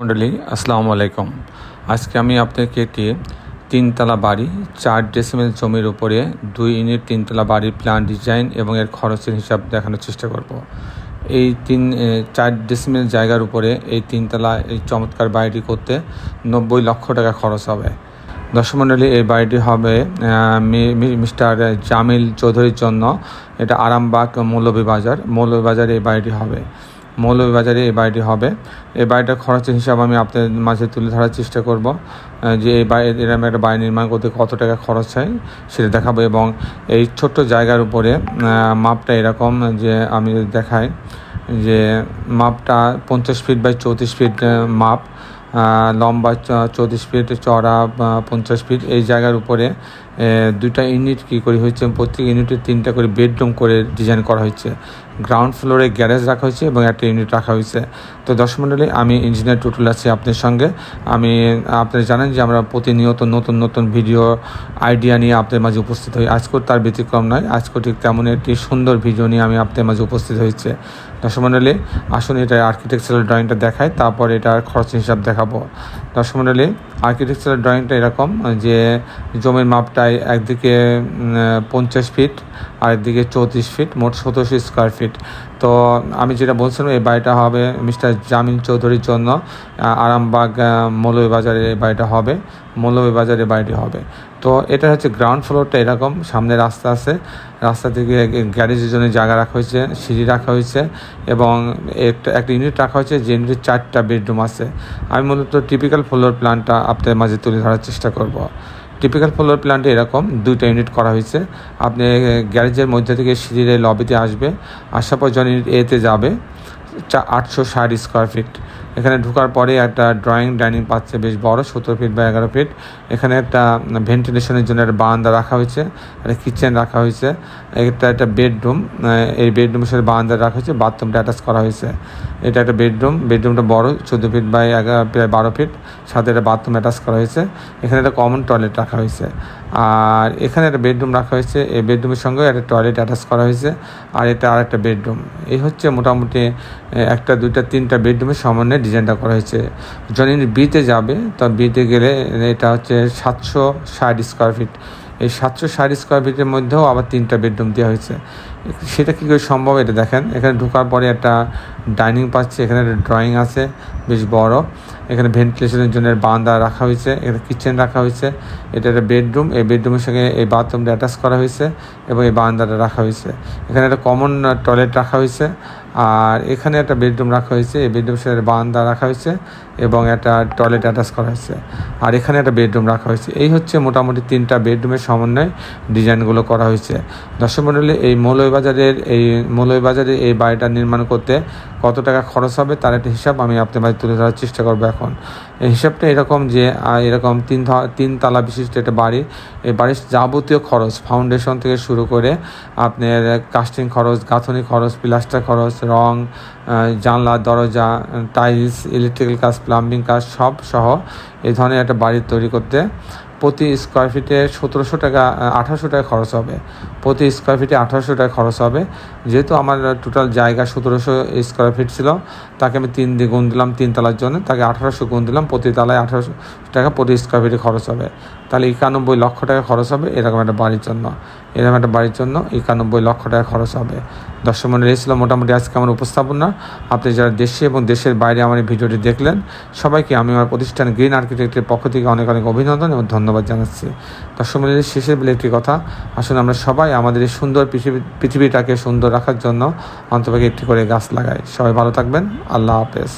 মন্ডলী, আসসালামু আলাইকুম। আজকে আমি আপনাকে একটি তিনতলা বাড়ি, চার ডেসিমেল জমির উপরে দুই ইউনিট তিনতলা বাড়ির প্ল্যান ডিজাইন এবং এর খরচের হিসাব দেখানোর চেষ্টা করব। এই তিন চার ডেসিমেল জায়গার উপরে এই তিনতলা এই চমৎকার বাড়িটি করতে নব্বই লক্ষ টাকা খরচ হবে। দর্শক মণ্ডলী এই বাড়িটি হবে মিস্টার জামিল চৌধুরীর জন্য। এটা আরামবাগ মৌলভীবাজার। মৌলভীবাজারে এই বাড়িটি হবে। মৌলভীবাজারে এই বাড়িটি হবে। এই বাড়িটার খরচের হিসাব আমি আপনাদের মাঝে তুলে ধরার চেষ্টা করব যে এই বাড়ি এরকম একটা বাড়ি নির্মাণ করতে কত টাকা খরচ হয় সেটা দেখাবো এবং এই ছোট্ট জায়গার উপরে মাপটা এরকম যে আমি যদি দেখাই, যে মাপটা পঞ্চাশ ফিট বাই চৌত্রিশ ফিট মাপ লম্বা চৌত্রিশ ফিট চড়া পঞ্চাশ ফিট, এই জায়গার উপরে দুইটা ইউনিট কী করে হয়েছে, প্রত্যেক ইউনিটে তিনটা করে বেডরুম করে ডিজাইন করা হয়েছে। গ্রাউন্ড ফ্লোরে গ্যারেজ রাখা হয়েছে এবং একটা ইউনিট রাখা হয়েছে। তো দর্শক মণ্ডলী, আমি ইঞ্জিনিয়ার টুটুল আছি আপনার সঙ্গে। আমি, আপনারা জানেন যে আমরা প্রতিনিয়ত নতুন নতুন ভিডিও, আইডিয়া নিয়ে আপনাদের মাঝে উপস্থিত হই। আজকেও তার ব্যতিক্রম নয় আজকেও ঠিক তেমন একটি সুন্দর ভিডিও নিয়ে আমি আপনাদের মাঝে উপস্থিত হয়েছে। দর্শক মণ্ডলী, আসুন এটা আর্কিটেকচারাল ড্রয়িংটা দেখাই, তারপর এটার খরচ হিসাব দেখাবো। দর্শক মণ্ডলী আর্কিটেকচারাল ড্রয়িংটা এরকম যে জমির মাপটায় একদিকে পঞ্চাশ ফিট আর একদিকে চৌত্রিশ ফিট মোট সতেরোশো স্কোয়ার ফিট তো আমি যেটা বলছিলাম এই বাড়িটা হবে মিস্টার জামিন চৌধুরীর জন্য। আরামবাগ আহ, মৌলভীবাজারে এই বাড়িটা হবে মৌলভীবাজারে বাড়িটি হবে। তো এটা হচ্ছে গ্রাউন্ড ফ্লোরটা এরকম সামনে রাস্তা আছে। রাস্তা থেকে গ্যারেজের জন্য জায়গা রাখা হয়েছে সিঁড়ি রাখা হয়েছে এবং একটা একটা ইউনিট রাখা হয়েছে যে ইউনিটে চারটা বেডরুম আছে। আমি মূলত টিপিক্যাল ফ্লোর প্ল্যানটা আপনাদের মাঝে তুলে ধরার চেষ্টা করব। টিপিক্যাল ফ্লোর প্ল্যান্টে এরকম দুইটা ইউনিট করা হয়েছে। আপনি গ্যারেজের মধ্যে থেকে সিঁড়ির লবিতে আসবে। আসার পর জন ইউনিট এতে যাবে, চা, আটশো ষাট স্কোয়ার ফিট এখানে ঢোকার পরে একটা ড্রয়িং ডাইনিং পাচ্ছে, বেশ বড়, সতেরো ফিট বা এগারো ফিট এখানে একটা ভেন্টিলেশনের জন্য একটা বারান্দা রাখা হয়েছে, একটা কিচেন রাখা হয়েছে, একটা একটা বেডরুম এই বেডরুমের সাথে বারান্দা রাখা হয়েছে বাথরুমটা অ্যাটাচ করা হয়েছে। এটা একটা বেডরুম বেডরুমটা বড়, চোদ্দ ফিট বাই এগারো, প্রায় বারো ফিট সাথে একটা বাথরুম অ্যাটাচ করা হয়েছে। এখানে একটা কমন টয়লেট রাখা হয়েছে। আর এখানে একটা বেডরুম রাখা হয়েছে। এই বেডরুমের সঙ্গে একটা টয়লেট অ্যাটাচ করা হয়েছে আর এটা আর একটা বেডরুম। এই হচ্ছে মোটামুটি একটা, দুইটা, তিনটা বেডরুমের সমন্বয়ে ডিজাইনটা করা হয়েছে। যখন বিতে যাবে তো বিতে গেলে এটা হচ্ছে সাতশো ষাট স্কোয়ার ফিট এই সাতশো ষাট স্কোয়ার ফিটের মধ্যেও আবার তিনটা বেডরুম দেওয়া হয়েছে। সেটা কী করে সম্ভব এটা দেখেন। এখানে ঢোকার পরে একটা ডাইনিং পাচ্ছে, এখানে একটা ড্রয়িং আছে, বেশ বড়। এখানে ভেন্টিলেশনের জন্য বারান্দা রাখা হয়েছে, এখানে কিচেন রাখা হয়েছে। এটা একটা বেডরুম, এই বেডরুমের সঙ্গে এই বাথরুমটা অ্যাটাচ করা হয়েছে এবং এই বারান্দাটা রাখা হয়েছে। এখানে একটা কমন টয়লেট রাখা হয়েছে আর এখানে একটা বেডরুম রাখা হয়েছে, এই বেডরুমের সঙ্গে বারান্দা রাখা হয়েছে এবং একটা টয়লেট অ্যাটাচ করা হয়েছে আর এখানে একটা বেডরুম রাখা হয়েছে। এই হচ্ছে মোটামুটি তিনটা বেডরুমের সমন্বয়ে ডিজাইনগুলো করা হয়েছে। দর্শক মণ্ডলী এই মৌলভীবাজারের এই মৌলভীবাজারে এই বাড়িটা নির্মাণ করতে কত টাকা খরচ হবে তার একটা হিসাব আমি আপনার মাঝে তুলে ধরার চেষ্টা করব এখন। এই হিসাবটা এরকম যে এরকম তিন তিন তালা বিশিষ্ট একটা বাড়ি, এই বাড়ির যাবতীয় খরচ ফাউন্ডেশন থেকে শুরু করে আপনার কাস্টিং খরচ, গাঁথনি খরচ প্লাস্টার খরচ, রং জানলা, দরজা টাইলস ইলেকট্রিক্যাল কাজ প্লাম্বিং কাজ সব সহ এই ধরনের একটা বাড়ি তৈরি করতে প্রতি স্কোয়ার ফিটে সতেরোশো টাকা আঠারোশো টাকা খরচ হবে। প্রতি স্কোয়ার ফিটে আঠারোশো টাকা খরচ হবে। যেহেতু আমার টোটাল জায়গা সতেরোশো স্কোয়ার ফিট ছিল, তাকে আমি তিন দিয়ে গুণ দিলাম তিন তলার জন্য, তাকে আঠারোশো গুণ দিলাম, প্রতি তলায় আঠারোশো টাকা প্রতি স্কোয়ার ফিটে খরচ হবে। তাহলে একানব্বই লক্ষ টাকা খরচ হবে, এরকম একটা বাড়ির জন্য। এরকম একটা বাড়ির জন্য একানব্বই লক্ষ টাকা খরচ হবে। দর্শক মন্ডলী রয়েছিল ছিল মোটামুটি আজকে আমার উপস্থাপনা। আপনি যারা দেশে এবং দেশের বাইরে আমার এই ভিডিওটি দেখলেন, সবাইকে আমি আমার প্রতিষ্ঠান গ্রিন আর্কিটেক্টের পক্ষ থেকে অনেক অনেক অভিনন্দন এবং ধন্যবাদ জানাচ্ছি। দর্শক মন্ডলী শেষের বলে একটি কথা। আসলে আমরা সবাই আমাদের এই সুন্দর পৃথিবী পৃথিবীটাকে সুন্দর রাখার জন্য অন্তপাকে একটি করে গাছ লাগাই। সবাই ভালো থাকবেন। আল্লাহ হাফেজ।